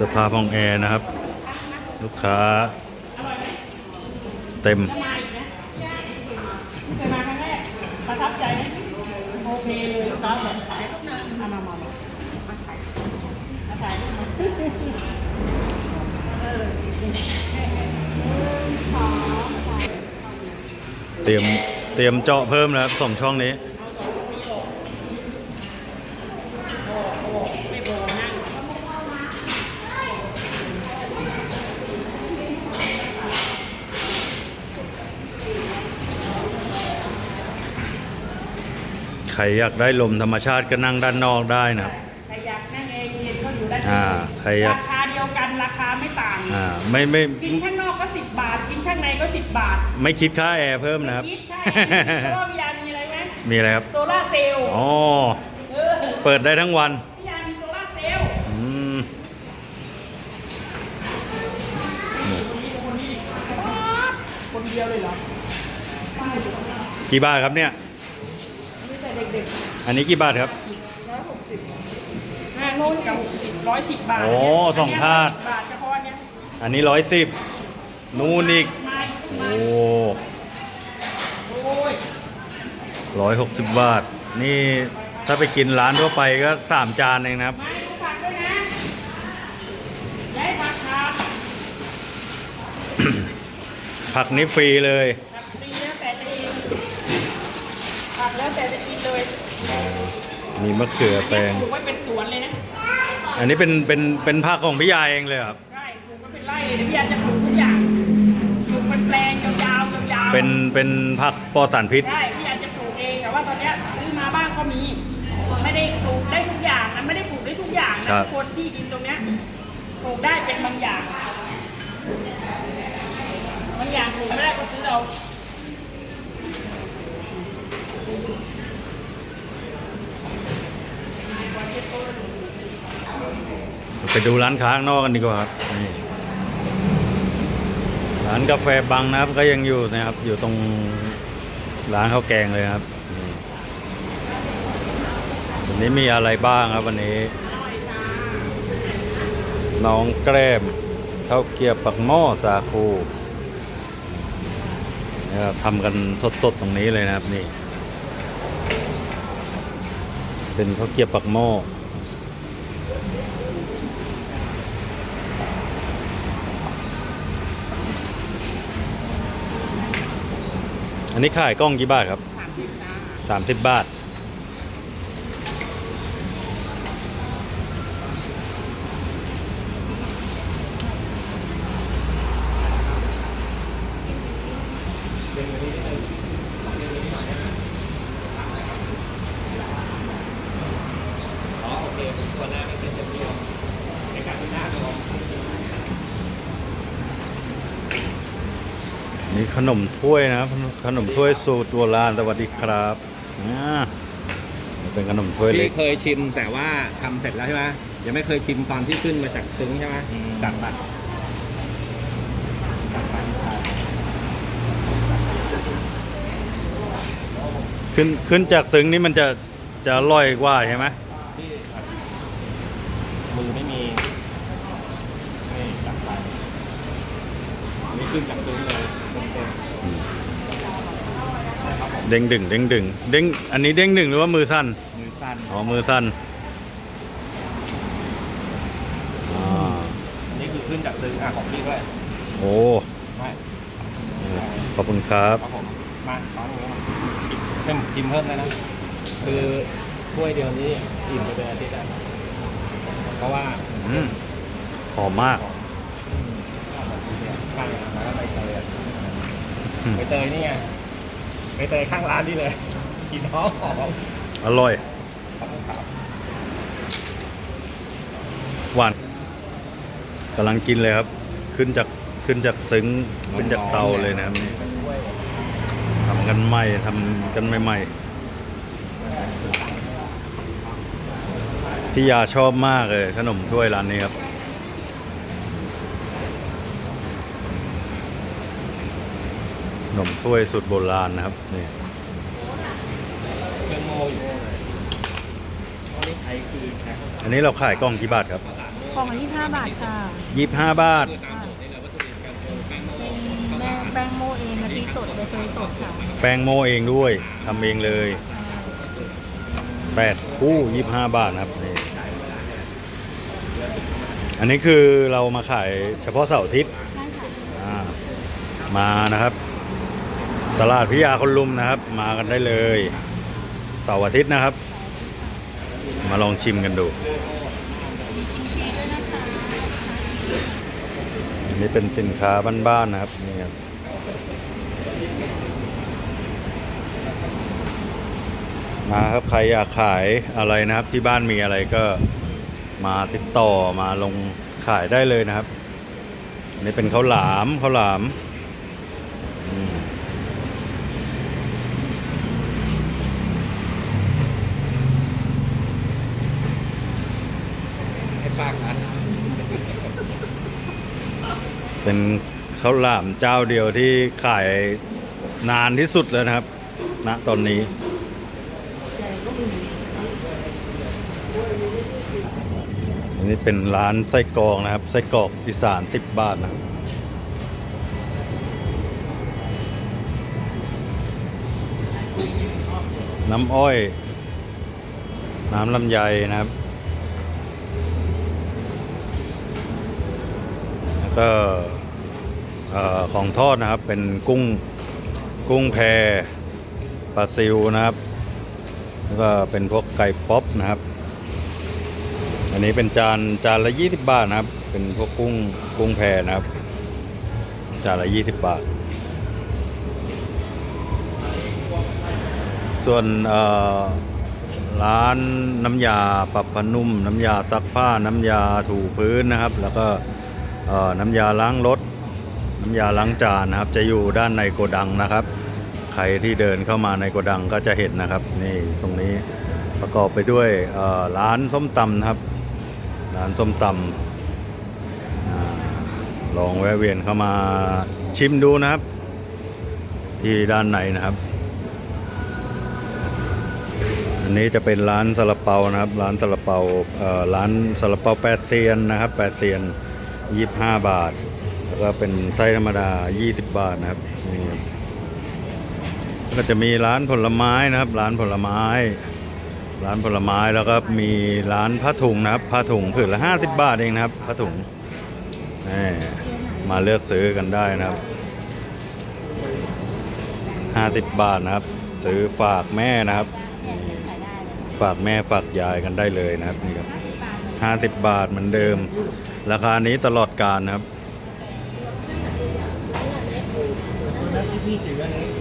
สภาพห้องแอร์นะครับ ลูกค้า เต็มเคยมาครั้งแรกประทับใจโอเคเลยลูกค้าแบบมามามามาถ่ายเตรียมเตรียมเจาะเพิ่มนะครับสองช่องนี้ ไม่โบนั่ง ใค รอยากได้ลมธรรมชาติก็นั่งด้านนอกได้นะครับ ใครอยากนั่งเองเย็นก็อยู่ได้อ่าใครอยาก ราคาเดียวกันราคาไม่ต่าง อ่าไม่ไม่กินข้างนอกก็สิบบาท กินข้างในก็สิบบาทไม่คิดค่าแอร์เพิ่มนะครับ คิดใช่เพราะว่าพี่ยามีอะไรไหมมีอะไรครับ โซล่าร์เซลล์อ๋อ เออเปิดได้ทั้งวัน พี่ยามีโซล่าร์เซลล์อืมนี่คนเดียวเลยเหรอกี่บาทครับเนี่ย อันนี้กี่บาทครับ ห้าโน่นกับหกสิบร้อยสิบบาทโอ้สองถาดสิบบาทเฉพาะอันเนี้ยอันนี้ร้อยสิบนู่นอีก ไม่โอ้โอ้ยร้อยหกสิบบาท นี่ถ้าไปกินร้านทั่วไปก็สามจานเองนะครับ ไม่ดูผักด้วยนะย้ายผักครับผักนี้ฟรีเลยผักฟรีแล้วแต่จะกินผักแล้วแต่จะกินเลย มีมะเขือแตงปลูกไว้เป็นสวนเลยนะ อันนี้เป็นเป็นเป็นผักของพี่ยายเองเลยครับ ใช่ปลูกไว้เป็นไร่เดี๋ยวพี่ยาจะปลูกทุกอย่าง ปลูกเป็นแปลงยาวๆยาวๆเป็นเป็นผักปลอดสารพิษ ใช่พี่ยาจะปลูกเอง แต่ว่าตอนเนี้ยซื้อมาบ้างก็มี ไม่ได้ปลูกได้ทุกอย่างนะไม่ได้ปลูกได้ทุกอย่างนะคนที่ดินตรงเนี้ยปลูกได้เป็นบางอย่าง บางอย่างปลูกไม่ได้ก็ซื้อเอา ไปดูร้านค้าข้างนอกกันดีกว่าครับนี่ร้านกาแฟบังนะครับก็ยังอยู่นะครับ อยู่ตรงร้านข้าวแกงเลยครับวันนี้มีอะไรบ้างครับ วันนี้ น้องแกล้มข้าวเกียบปักหม้อสาคูนะครับทำกันสดๆตรงนี้เลยนะครับนี่ เป็นข้าวเกียบปักหม้อ อันนี้ขายกล้องกี่บาทครับสามสิบจ้าสามสิบบาท นี่ขนมถ้วยนะครับ ขนมถ้วยสูตรโบราณสวัสดีครับอ่าเป็นขนมถ้วยเล็ก พี่เคยชิมแต่ว่าทำเสร็จแล้วใช่ไหมยังไม่เคยชิมตอนที่ขึ้นมาจากซึ้งใช่ไหมอืม จากบัตรจากบัตรขึ้นขึ้นจากซึ้งนี่มันจะจะอร่อยกว่าใช่ไหมที่มือไม่มีไม่จากบัตรอันนี่ขึ้นจากซึ้งเลย เต็มเด้งดึงเด้งดึงเด้งอันนี้เด้งดึงหรือว่ามือสั้นๆมือสั้นอ๋อมือสั้นอ่าอันนี่คือขึ้นจากซึ้งอะของพี่ด้วยโอ้ไม่ขอบคุณครับครับผมมาตอนนี้มาเพิ่มชิมเพิ่มได้นะ คือถ้วยเดียวนี้อิ่มไปเป็นอาทิตย์อะเพราะว่าอืมหอมมาก ข้างร้านใบเตยอะอืม ใบเตยนี่ไงใบเตยข้างร้านนี่เลยกินหอมหอมอร่อยครับผมครับหวานกำลังกินเลยครับ ขึ้นจากขึ้นจากซึ้งขึ้นจากเตาเลยนะครับนี่ทำกันใหม่ทำกันใหม่ๆที่ยาชอบมากเลยขนมถ้วยร้านนี้ครับ นมถ้วยสูตรโบราณนะครับนี่เครื่องโมอยู่อันนี้ไทยคือแค่อันนี้เราขายกล่องกี่บาทครับภาษาโมของอันที่ห้าบาทค่ะยี่ห้าบาทเป็นแม่แป้งโมเองกะทิสดใบเตยสดค่ะแป้งโมเองด้วยทำเองเลยแปดคู่ยี่ห้าบาทนะครับนี่อันนี้คือเรามาขายเฉพาะเสาร์อาทิตย์ใช่ค่ะอ่ามานะครับ ตลาดพิยาคนลุมนะครับ มากันได้เลยเสาร์อาทิตย์นะครับ มาลองชิมกันดูนนี้เป็นสินค้าบ้านๆนะครับนี่ครับมาครับใครอยากขายอะไรนะครับ ที่บ้านมีอะไรก็มาติดต่อมาลงขายได้เลยนะครับนนี้เป็นข้าวหลามข้าวหลามอืม ให้ฝากนั้น เป็นข้าวหลามเจ้าเดียวที่ขายนานที่สุดแล้วนะครับณตอนนี้อันนี้เป็นร้านไส้กรอกนะครับ ไส้กรอกอีสานสิบบาทนะน้ำอ้อย น้ำลำไยนะครับ แล้วก็ ออของทอดนะครับ เป็นกุ้งกุ้งแพปลาซิวนะครับ แล้วก็เป็นพวกไก่ป๊อปนะครับ อันนี้เป็นจานจานละ 20 บาทนะครับ เป็นพวกกุ้งกุ้งแพนะครับ จานละ 20 บาท ส่วนร้านน้ำยาปรับผนุ่ม น้ำยาซักผ้า น้ำยาถูพื้นนะครับ แล้วก็น้ำยาล้างรถ ยาล้างจานนะครับ จะอยู่ด้านในโกดังนะครับ ใครที่เดินเข้ามาในโกดังก็จะเห็นนะครับ นี่ตรงนี้ประกอบไปด้วยร้านส้มตำนะครับ ร้านส้มตำอลองแวะเวียนเข้ามาชิมดูนะครับ ที่ด้านในนะครับ อันนี้จะเป็นร้านซาลาเปานะครับ ร้านซาลาเปาเอ่อร้านซาลาเปาแปดเซียนนะครับแปดเซียนยี่ห้าบาท ก็เป็นไส้ธรรมดา 20 บาทนะครับนี่ก็จะมีร้านผลไม้นะครับ ร้านผลไม้ ร้านผลไม้แล้วก็มีร้านผ้าถุงนะครับผ้าถุงผืนละ 50 บาทเองนะครับผ้าถุงนี่มาเลือกซื้อกันได้นะครับ 50 บาทนะครับ ซื้อฝากแม่นะครับ ฝากแม่ฝากยายกันได้เลยนะครับนี่ครับห้าสิบบาทเหมือนเดิม ราคานี้ตลอดการนะครับ พี่ถืออันนี้